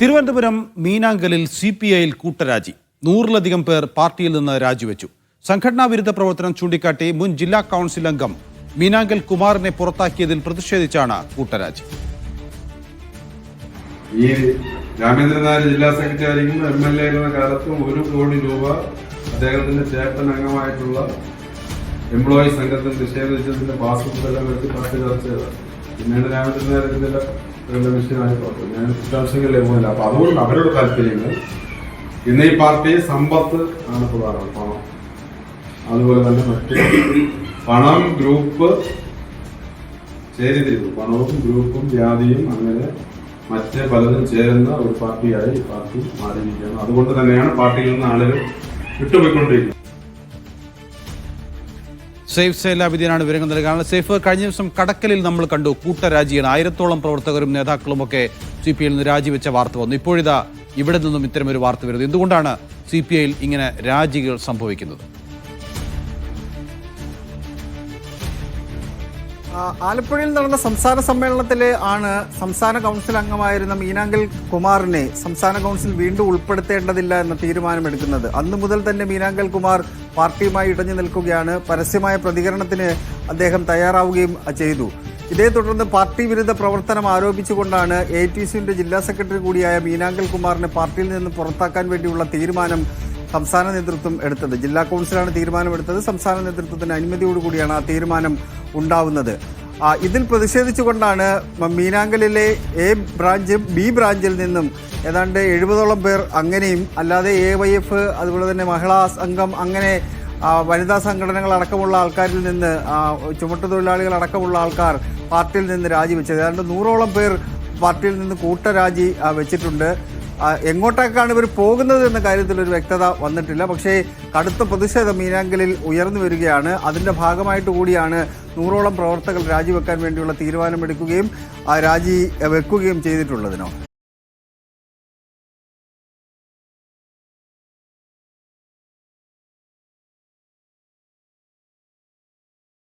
Thiruvananthapuram മീനാങ്കലിൽ C P ഐയിൽ കൂട്ടരാജി. നൂറിലധികം പേർ പാർട്ടിയിൽ നിന്ന് രാജിവെച്ചു. സംഘടനാ വിരുദ്ധ പ്രവർത്തനം ചൂണ്ടിക്കാട്ടി മുൻ ജില്ലാ കൗൺസിൽ അംഗം മീനാങ്കൽ കുമാറിനെ പുറത്താക്കിയതിൽ പ്രതിഷേധിച്ചാണ് കൂട്ടരാജി. ഈ രാമേന്ദ്രനാഥ് ജില്ലാ സെക്രട്ടറിയും എം എൽ എ ആയിരുന്ന കാലത്തും ഒരു കോടി രൂപ അദ്ദേഹത്തിന്റെ ചേട്ടൻ അംഗമായിട്ടുള്ള എംപ്ലോയി സംഘത്തിൽ നിഷേധിച്ചതിന്റെ പാസ്ബുക്കെല്ലാം വെച്ച് പത്ത് ചർച്ച പിന്നീട് ഞാൻ ഒരു ഇതിന്റെ വിഷയമായി പറഞ്ഞു ഞാൻ വിശ്വാസങ്ങളിലേ പോകില്ല അപ്പൊ അതുകൊണ്ട് അവരുടെ താല്പര്യങ്ങൾ. ഇന്ന് ഈ പാർട്ടി സമ്പത്ത് ആണ് പ്രധാനം. പണം. അതുപോലെ തന്നെ മറ്റ് പണം ഗ്രൂപ്പ് ചേരിതിരിവ്. പണവും ഗ്രൂപ്പും ജാതിയും അങ്ങനെ മറ്റ് പലതും ചേരുന്ന ഒരു പാർട്ടിയായി പാർട്ടി മാറിയിരിക്കുകയാണ്. അതുകൊണ്ട് തന്നെയാണ് പാർട്ടിയിൽ നിന്ന് ആളുകൾ വിട്ടുപോയിക്കൊണ്ടിരിക്കുന്നത്. സേഫ് സേലാവിദ്യനാണ് വിവരങ്ങൾ നൽകാനുള്ള സേഫ് കഴിഞ്ഞ ദിവസം കടക്കലിൽ നമ്മൾ കണ്ടു കൂട്ടരാജിയാണ്. ആയിരത്തോളം പ്രവർത്തകരും നേതാക്കളും ഒക്കെ സി പി ഐയിൽ നിന്ന് രാജിവെച്ച വാർത്ത വന്നു. ഇപ്പോഴിതാ ഇവിടെ നിന്നും ഇത്തരമൊരു വാർത്ത വരുന്നത്. എന്തുകൊണ്ടാണ് സി പി ഐയിൽ ഇങ്ങനെ രാജികൾ സംഭവിക്കുന്നത്? ആലപ്പുഴയിൽ നടന്ന സംസ്ഥാന സമ്മേളനത്തിൽ ആണ് സംസ്ഥാന കൗൺസിൽ അംഗമായിരുന്ന മീനാങ്കൽ കുമാറിനെ സംസ്ഥാന കൗൺസിൽ വീണ്ടും ഉൾപ്പെടുത്തേണ്ടതില്ല എന്ന തീരുമാനമെടുക്കുന്നത്. അന്നു മുതൽ തന്നെ മീനാങ്കൽ കുമാർ പാർട്ടിയുമായി ഇടഞ്ഞു നിൽക്കുകയാണ്. പരസ്യമായ പ്രതികരണത്തിന് അദ്ദേഹം തയ്യാറാവുകയും ചെയ്തു. ഇതേ തുടർന്ന് പാർട്ടി വിരുദ്ധ പ്രവർത്തനം ആരോപിച്ചുകൊണ്ടാണ് എ ടി സിയുടെ ജില്ലാ സെക്രട്ടറി കൂടിയായ മീനാങ്കൽ കുമാറിനെ പാർട്ടിയിൽ നിന്ന് പുറത്താക്കാൻ വേണ്ടിയുള്ള തീരുമാനം സംസ്ഥാന നേതൃത്വം എടുത്തത്. ജില്ലാ കൗൺസിലാണ് തീരുമാനമെടുത്തത്. സംസ്ഥാന നേതൃത്വത്തിന് അനുമതിയോടുകൂടിയാണ് ആ തീരുമാനം ഉണ്ടാവുന്നത്. ഇതിൽ പ്രതിഷേധിച്ചുകൊണ്ടാണ് മീനാങ്കലിലെ എ ബ്രാഞ്ച് ബി ബ്രാഞ്ചിൽ നിന്നും ഏതാണ്ട് എഴുപതോളം പേർ അങ്ങനെയും അല്ലാതെ എ വൈ എഫ് അതുപോലെ തന്നെ മഹിളാ സംഘം അങ്ങനെ വനിതാ സംഘടനകൾ അടക്കമുള്ള ആൾക്കാരിൽ നിന്ന് ചുമട്ടുതൊഴിലാളികൾ അടക്കമുള്ള ആൾക്കാർ പാർട്ടിയിൽ നിന്ന് രാജിവെച്ചത്. ഏതാണ്ട് നൂറോളം പേർ പാർട്ടിയിൽ നിന്ന് കൂട്ടരാജി വെച്ചിട്ടുണ്ട്. എങ്ങോട്ടേക്കാണ് ഇവർ പോകുന്നത് എന്ന കാര്യത്തിൽ ഒരു വ്യക്തത വന്നിട്ടില്ല. പക്ഷേ കടുത്ത പ്രതിഷേധം മീനാങ്കലിൽ ഉയർന്നു വരികയാണ്. അതിന്റെ ഭാഗമായിട്ട് കൂടിയാണ് നൂറോളം പ്രവർത്തകർ രാജിവെക്കാൻ വേണ്ടിയുള്ള തീരുമാനമെടുക്കുകയും രാജി വെക്കുകയും ചെയ്തിട്ടുള്ളതിനോ?